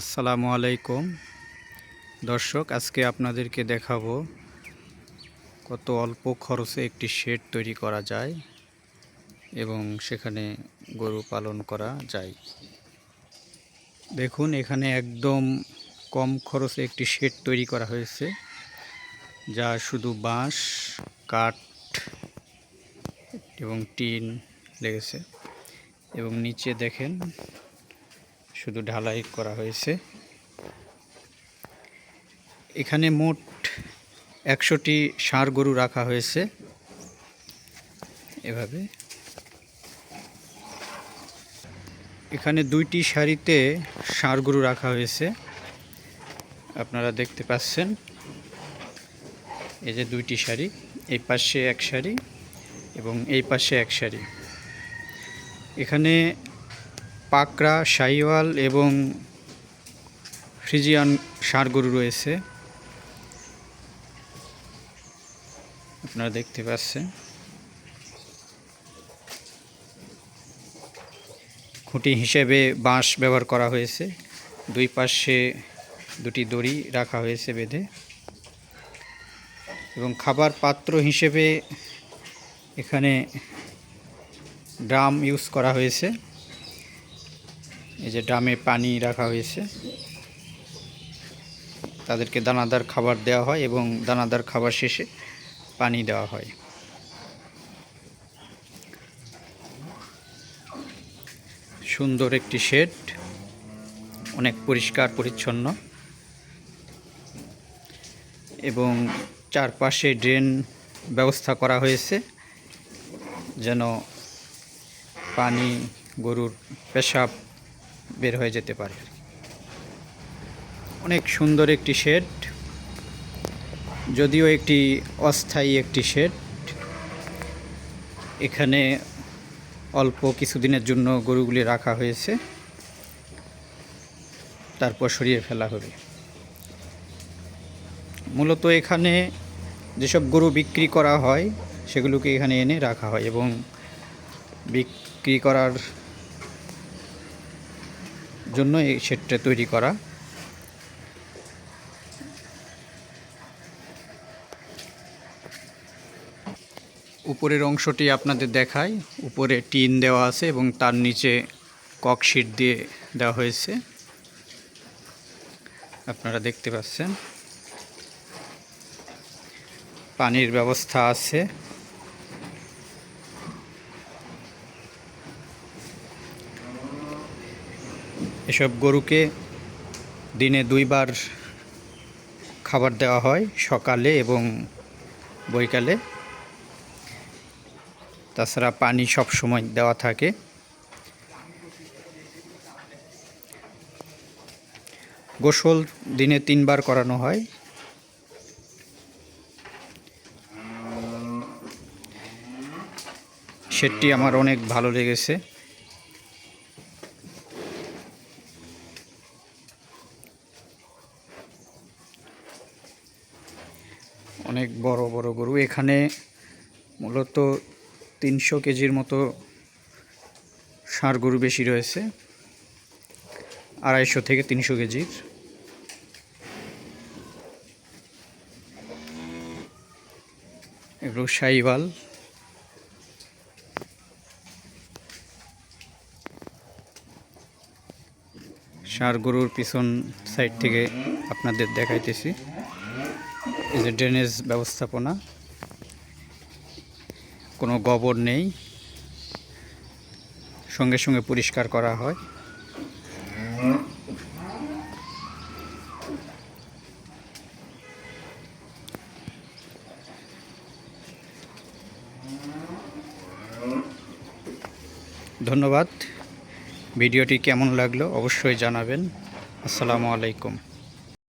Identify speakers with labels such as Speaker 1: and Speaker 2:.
Speaker 1: আসসালামু আলাইকুম। দর্শক, আজকে আপনাদেরকে দেখাবো কত অল্প খরচে একটি শেড তৈরি করা যায় এবং সেখানে গরু পালন করা যায়। দেখুন, এখানে একদম কম খরচে একটি শেড তৈরি করা হয়েছে, যা শুধু বাঁশ, কাঠ এবং টিন লেগেছে। এবং নিচে দেখেন শুধু ঢালাই করা হয়েছে। এখানে মোট একশোটি ষাঁড় গরু রাখা হয়েছে। এভাবে। এখানে দুইটি শাড়িতে ষাঁড় গরু রাখা হয়েছে। আপনারা দেখতে পাচ্ছেন। এই যে দুইটি শাড়ি এই পাশে এক শাড়ি এবং এই পাশে এক শাড়ি এখানে পাকড়া, শাহিওয়াল এবং ফ্রিজিয়ান ষাঁড় গরু রয়েছে। আপনারা দেখতে পাচ্ছেন। খুঁটি হিসেবে বাঁশ ব্যবহার করা হয়েছে। দুই পাশে দুটি দড়ি রাখা হয়েছে বেঁধে। এবং খাবার পাত্র হিসেবে এখানে ড্রাম ইউজ করা হয়েছে। এই যে ড্রামে পানি রাখা হয়েছে। তাদেরকে দানাদার খাবার দেওয়া হয় এবং দানাদার খাবার শেষে পানি দেওয়া হয়। সুন্দর একটি শেড, অনেক পরিষ্কার, পরিচ্ছন্ন। এবং চারপাশে ড্রেন ব্যবস্থা করা হয়েছে যেন পানি গরুর পেশাব বের হয়ে যেতে পারে। অনেক সুন্দর একটি শেড, যদিও একটি অস্থায়ী একটি শেড। এখানে অল্প কিছুদিনের জন্য গরুগুলি রাখা হয়েছে। তারপর সরিয়ে ফেলা হবে। মূলত এখানে যেসব গরু বিক্রি করা হয়, সেগুলোকে এখানে এনে রাখা হয় এবং বিক্রি করার জন্য এই শেডটা তৈরি করা। উপরের অংশটি আপনাদের দেখায় উপরে টিন দেওয়া আছে এবং তার নিচে ককশিট দিয়ে দেওয়া হয়েছে। আপনারা দেখতে পাচ্ছেন। পানির ব্যবস্থা আছে। এসব গরুকে দিনে দুইবার খাবার দেওয়া হয়, সকালে এবং বৈকালে। তাছাড়া পানি সব সময় দেওয়া থাকে। গোসল দিনে তিনবার করানো হয়। সেটটি আমার অনেক ভালো লেগেছে। অনেক বড় বড় গরু। এখানে মূলত তিনশো কেজির মতো ষাঁড় গরু বেশি রয়েছে, আড়াইশো থেকে তিনশো কেজির। এগুলো সাইওয়াল। ষাঁড় গরুর পিছন সাইড থেকে আপনাদের দেখাইতেছি। এই যে ড্রেনেজ ব্যবস্থাপনা, কোনো গোবর নেই। সঙ্গে সঙ্গে পরিষ্কার করা হয়। ধন্যবাদ। ভিডিওটি কেমন লাগল অবশ্যই জানাবেন। আসসালামু আলাইকুম।